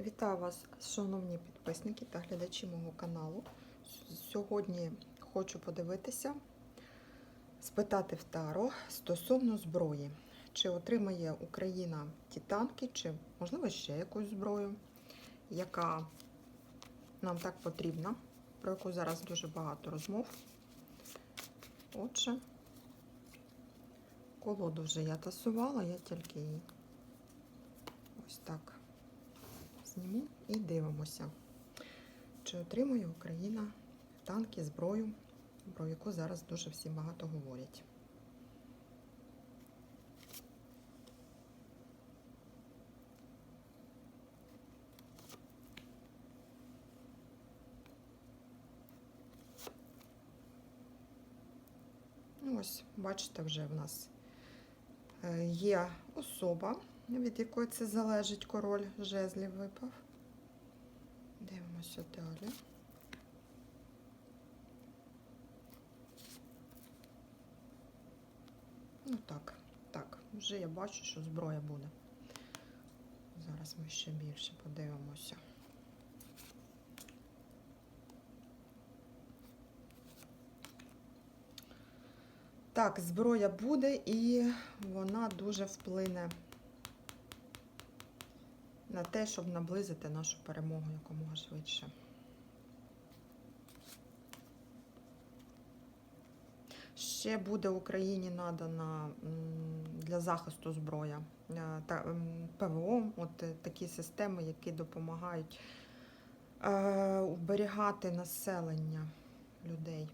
Вітаю вас, шановні підписники та глядачі мого каналу. Сьогодні хочу подивитися, спитати в Таро стосовно зброї. Чи отримає Україна ті танки, чи, можливо, ще якусь зброю, яка нам так потрібна, про яку зараз дуже багато розмов. Отже, колоду вже я тасувала, я тільки її ось так зніму і дивимося, чи отримує Україна танки, зброю, про яку зараз дуже всі багато говорять. Ну, Ось, бачите, вже в нас е, є особа, від якої це залежить король жезлів випав. Дивимося далі. Ну так, так, вже я бачу, що зброя буде. Зараз ми ще більше подивимося. Так, зброя буде і вона дуже вплине на те, щоб наблизити нашу перемогу якомога швидше. Ще буде Україні надана для захисту зброя е, та ПВО, от е, такі системи, які допомагають е, уберігати населення людей.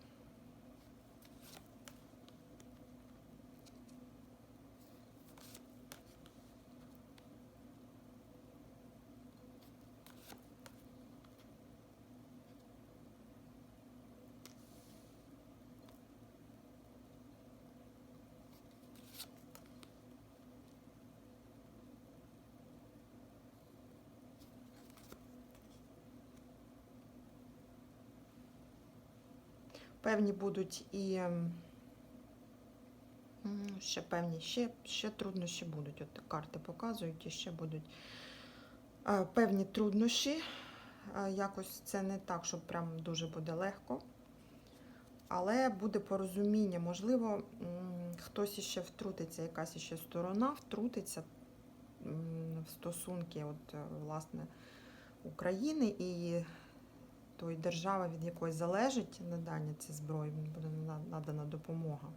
Певні будуть і м, м, ще певні, ще, ще труднощі будуть. От карти показують, і ще будуть е, певні труднощі. Е, Якось це не так, що прям дуже буде легко. Але буде порозуміння, можливо, хтось іще втрутиться, якась іще сторона втрутиться в стосунки от, е, власне, України і тої держава, від якої залежить надання цієї зброї, буде на- надана допомога.